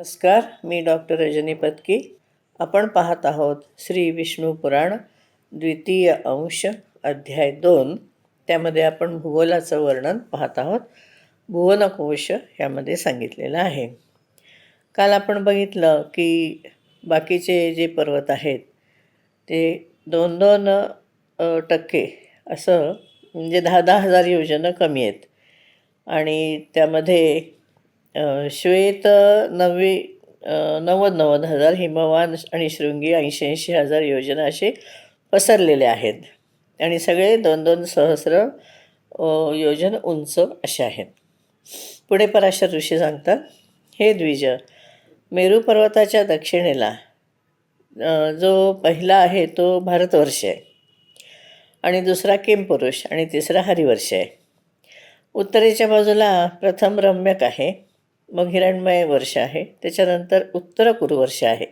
नमस्कार मी डॉक्टर रजनी पत्की. आपण पाहत आहोत श्री विष्णू पुराण द्वितीय अंश अध्याय दोन. त्यामध्ये आपण भूगोलाचं वर्णन पाहत आहोत. भुवनकोश यामध्ये सांगितलेलं आहे. काल आपण बघितलं की बाकीचे जे पर्वत आहेत ते दोन दोन टक्के असं म्हणजे दहा दहा हजार योजना कमी आहेत. आणि त्यामध्ये श्वेत नववी नव्वद नव्वद हजार हिमवान आणि शृंगी ऐंशी ऐंशी हजार योजना असे पसरलेले आहेत. आणि सगळे दोन दोन सहस्र योजन उंच असे आहेत. पुढे पराशर ऋषी सांगतात हे द्विज मेरू पर्वताच्या दक्षिणेला जो पहिला आहे तो भारतवर्ष आहे आणि दुसरा किमपुरुष आणि तिसरा हरिवर्ष आहे. उत्तरेच्या बाजूला प्रथम रम्यक आहे मग हिरणमय वर्ष आहे. त्याच्यानंतर उत्तर कुरुवर्ष आहे.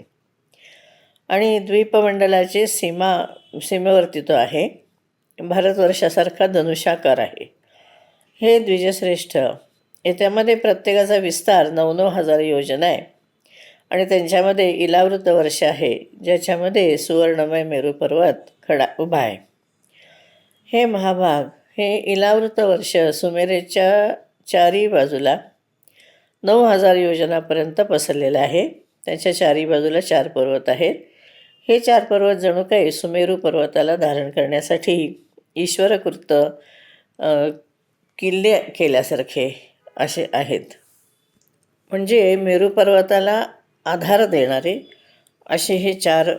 आणि द्वीपमंडलाचे सीमा सीमेवरती तो आहे. भारतवर्षासारखा धनुषाकार आहे. हे द्विजश्रेष्ठ येत्यामध्ये प्रत्येकाचा विस्तार नऊ नऊ हजार योजना आहे. आणि त्यांच्यामध्ये इलावृत वर्ष आहे. ज्याच्यामध्ये सुवर्णमय मेरू पर्वत खडा उभा आहे. हे महाभाग हे इलावृत वर्ष सुमेरेच्या चारी बाजूला नऊ हजार योजनापर्यंत पसरलेलं आहे. त्याच्या चारी बाजूला चार पर्वत आहेत. हे चार पर्वत जणू काही सुमेरू पर्वताला धारण करण्यासाठी ईश्वरकृत किल्ले केल्यासारखे असे आहेत. म्हणजे मेरू पर्वताला आधार देणारे असे हे चार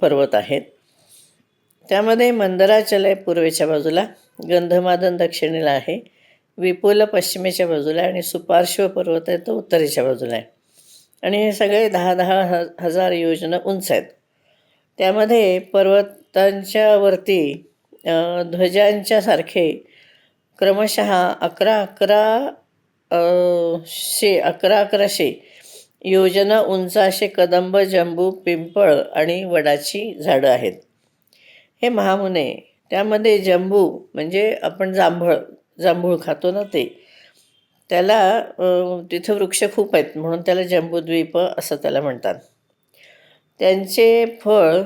पर्वत आहेत. त्यामध्ये मंदराचल आहे पूर्वेच्या बाजूला. गंधमादन दक्षिणेला आहे. विपुल पश्चिमेच्या बाजूला आहे आणि सुपार्श्व पर्वत आहे तो उत्तरेच्या बाजूला आहे. आणि हे सगळे दहा दहा ह हजार योजना उंच आहेत. त्यामध्ये पर्वतांच्या वरती ध्वजांच्या सारखे क्रमशः अकरा अकरा शे अकरा अकराशे योजना उंच असे कदंब जंबू पिंपळ आणि वडाची झाडं आहेत. हे महामुने त्यामध्ये जंबू म्हणजे आपण जांभळ जांभूळ खातो ना ते. त्याला तिथं वृक्ष खूप आहेत म्हणून त्याला जंबूद्वीप असं त्याला म्हणतात. त्यांचे फळ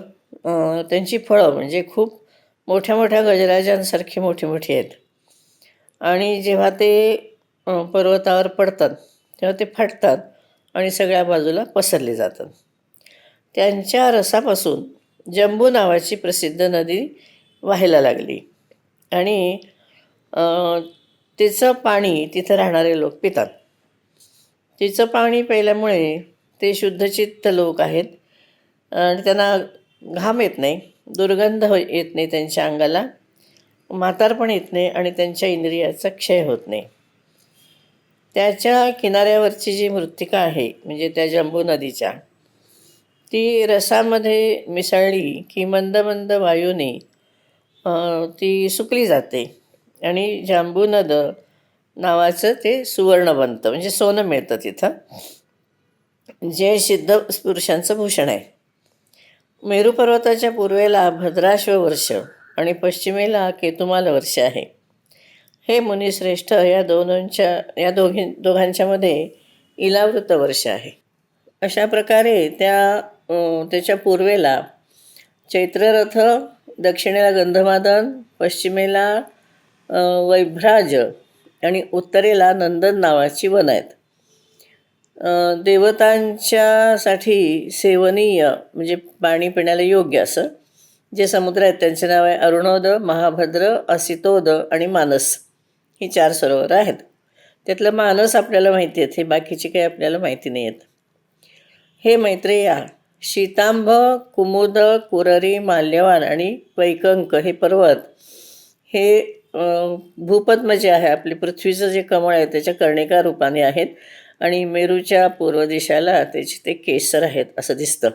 त्यांची फळं म्हणजे खूप मोठ्या मोठ्या गजराजांसारखी मोठी मोठी आहेत. आणि जेव्हा ते पर्वतावर पडतात तेव्हा ते फाटतात आणि सगळ्या बाजूला पसरले जातात. त्यांच्या रसापासून जंबू नावाची प्रसिद्ध नदी व्हायला लागली. आणि तिचं पाणी तिथं राहणारे लोक पितात. तिचं पाणी प्यायल्यामुळे ते शुद्धचित्त लोक आहेत. आणि त्यांना घाम येत नाही दुर्गंध हो येत नाही त्यांच्या अंगाला म्हातारपण येत नाही आणि त्यांच्या इंद्रियाचा क्षय होत नाही. त्याच्या किनाऱ्यावरची जी मृत्तिका आहे म्हणजे त्या जंबू नदीच्या ती रसामध्ये मिसळली की मंद मंद वायूने ती सुकली जाते. आणि जांबूनद नावाचं ते सुवर्ण बनतं. म्हणजे सोनं मिळतं तिथं. जे सिद्ध पुरुषांचं भूषण आहे. मेरू पर्वताच्या पूर्वेला भद्राश्व वर्ष आणि पश्चिमेला केतुमाल वर्ष आहे. हे मुनिश्रेष्ठ या दोनच्या या दोघी दोघांच्यामध्ये इलावृत वर्ष आहे. अशा प्रकारे त्या त्याच्या पूर्वेला चैत्ररथ दक्षिणेला गंधमादन पश्चिमेला वैभ्राज आणि उत्तरेला नंदन नावाची वन आहेत. देवतांच्यासाठी सेवनीय म्हणजे पाणी पिण्याला योग्य असं जे समुद्र आहेत त्यांचे नाव आहे अरुणोद महाभद्र असितोद आणि मानस. ही चार सरोवरं आहेत. त्यातलं मानस आपल्याला माहिती आहेत हे बाकीचे काही आपल्याला माहिती नाही आहेत. हे मैत्रेया शीतांभ कुमुद कुररी माल्यवान आणि वैकंक हे पर्वत हे भूपद्म जे आहे. आपली पृथ्वीचं जे कमळ आहे त्याच्या कर्णिका रूपाने आहेत. आणि मेरूच्या पूर्व दिशाला त्याचे ते केसर आहेत असं दिसतं.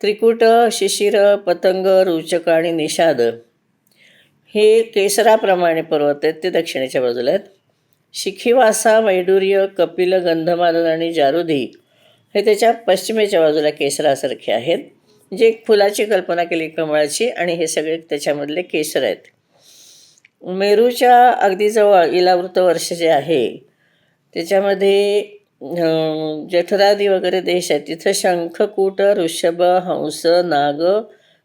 त्रिकुट शिशिर पतंग रुचक आणि निषाद हे केसराप्रमाणे पर्वत आहेत ते दक्षिणेच्या बाजूला आहेत. शिखिवासा वैडूर्य कपिल गंधमादन आणि जारुधी हे त्याच्या पश्चिमेच्या बाजूला केसरासारखे आहेत. जे एक फुलाची कल्पना केली कमळाची आणि हे सगळे त्याच्यामधले केसर आहेत. मेरूच्या अगदी जवळ इलावृत वर्ष जे आहे त्याच्यामध्ये जठरादी वगैरे देश आहेत. तिथं शंखकूट ऋषभ हंस नाग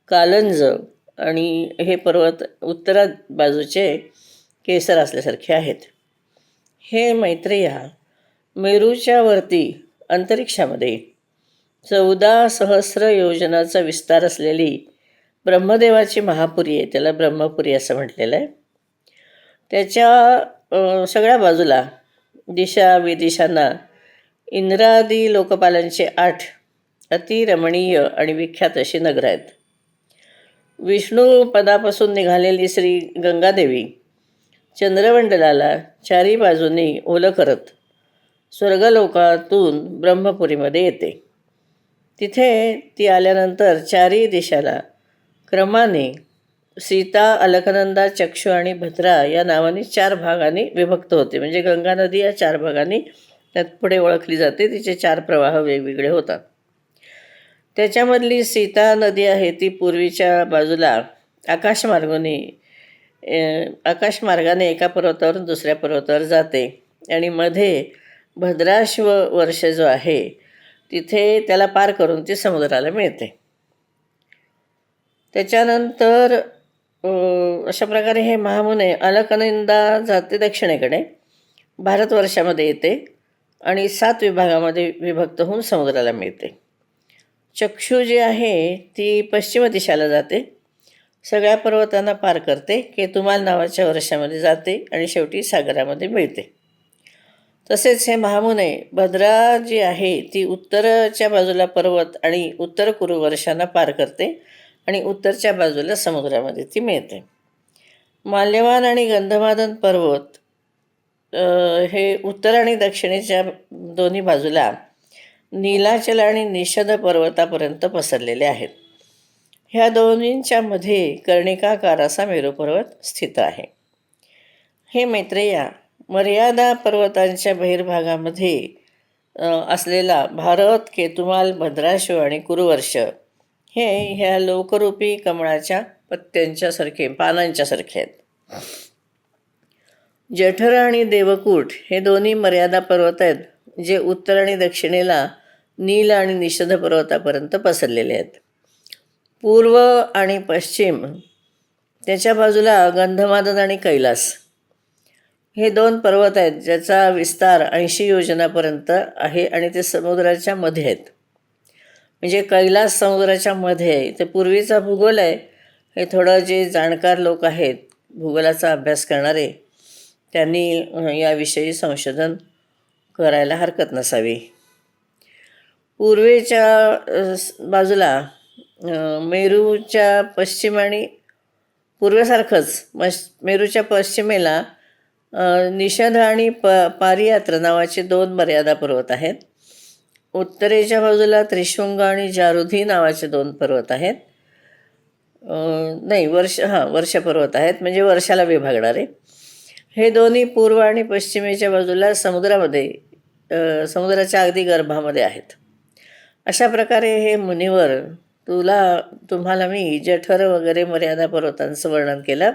कालंज आणि हे पर्वत उत्तरा बाजूचे केसर असल्यासारखे आहेत. हे मैत्रेया मेरूच्या वरती अंतरिक्षामध्ये चौदा सहस्र योजनाचा विस्तार असलेली ब्रह्मदेवाची महापुरी आहे. त्याला ब्रह्मपुरी असं म्हटलेलं आहे. त्याच्या सगळ्या बाजूला दिशा विदिशांना इंद्रादी लोकपालांचे आठ अतिरमणीय आणि विख्यात अशी नगरं आहेत. विष्णू पदापासून निघालेली श्री गंगादेवी चंद्रमंडलाला चारी बाजूनी ओलं करत स्वर्गलोकातून ब्रह्मपुरीमध्ये येते. तिथे ती आल्यानंतर चारी दिशाला क्रमाने सीता अलकनंदा चक्षु आणि भद्रा या नावाने चार भागांनी विभक्त होते. म्हणजे गंगा नदी या चार भागांनी त्यात पुढे ओळखली जाते. तिचे चार प्रवाह वेगवेगळे होतात. त्याच्यामधली सीता नदी आहे ती पूर्वीच्या बाजूला आकाशमार्गाने आकाशमार्गाने एका पर्वतावरून दुसऱ्या पर्वतावर जाते. आणि मध्ये भद्राश्व वर्ष जो आहे तिथे त्याला पार करून ती समुद्राला मिळते. त्याच्यानंतर अशा प्रकारे हे महामुने अलकनंदा जाते दक्षिणेकडे. भारतवर्षामध्ये येते आणि सात विभागामध्ये विभक्त होऊन समुद्राला मिळते. चक्षु जी आहे ती पश्चिम दिशाला जाते. सगळ्या पर्वतांना पार करते. केतुमाल नावाच्या वर्षामध्ये जाते आणि शेवटी सागरामध्ये मिळते. तसेच हे महामुने भद्रा जी आहे ती उत्तरच्या बाजूला पर्वत आणि उत्तर कुरुवर्षांना पार करते. आणि उत्तरच्या बाजूला समुद्रामध्ये ती मिळते. माल्यवान आणि गंधमादन पर्वत हे उत्तर आणि दक्षिणेच्या दोन्ही बाजूला नीलाचल आणि निषद पर्वतापर्यंत पसरलेले आहेत. ह्या दोन्हींच्या मध्ये कर्णिकाकार असा मेरू पर्वत स्थित आहे. हे मैत्रेया मर्यादा पर्वतांच्या बहिर्भागामध्ये असलेला भारत केतुमाल भद्राश्व आणि कुरुवर्ष हे ह्या लोकरूपी कमळाच्या पत्त्यांच्यासारखे पानांच्यासारखे आहेत. जठर आणि देवकूट हे दोन्ही मर्यादा पर्वत आहेत जे उत्तर आणि दक्षिणेला नील आणि निषध पर्वतापर्यंत पसरलेले आहेत. पूर्व आणि पश्चिम त्याच्या बाजूला गंधमादन आणि कैलास. हे दोन पर्वत आहेत ज्याचा विस्तार ऐंशी योजनापर्यंत आहे आणि ते समुद्राच्या मध्ये आहेत. म्हणजे कैलास समुद्राच्या मध्ये ते पूर्वीचा भूगोल आहे. हे थोडं जे जाणकार लोक आहेत भूगोलाचा अभ्यास करणारे त्यांनी याविषयी संशोधन करायला हरकत नसावी. पूर्वेच्या बाजूला मेरूच्या पश्चिम आणि पूर्वेसारखंच मश मेरूच्या पश्चिमेला निषध आणि प पारियात्र नावाचे दोन मर्यादा पर्वत आहेत. उत्तरेच्या बाजूला त्रिशृंग आणि जारुधी नावाचे दोन पर्वत आहेत. नाही वर्ष हां वर्ष पर्वत आहेत म्हणजे वर्षाला विभागणारे. हे दोन्ही पूर्व आणि पश्चिमेच्या बाजूला समुद्रामध्ये समुद्राच्या अगदी गर्भामध्ये आहेत. अशा प्रकारे हे मुनिवर तुला तुम्हाला मी जठर वगैरे मर्यादा पर्वतांचं वर्णन केलं.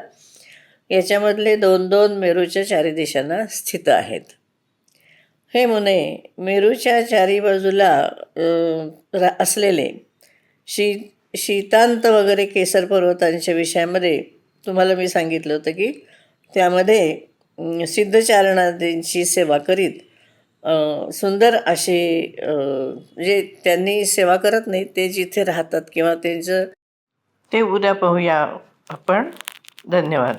याच्यामधले दोन दोन मेरूच्या चारी दिशांना स्थित आहेत. हे मुने मेरूच्या चारी बाजूला रा असलेले शी शीतांत वगैरे केसर पर्वतांच्या विषयामध्ये तुम्हाला मी सांगितलं होतं की त्यामध्ये सिद्धचारणादींची सेवा करीत सुंदर असे जे त्यांनी सेवा करत नाही ते जिथे राहतात किंवा त्यांचं ते उद्या पाहूया आपण. धन्यवाद.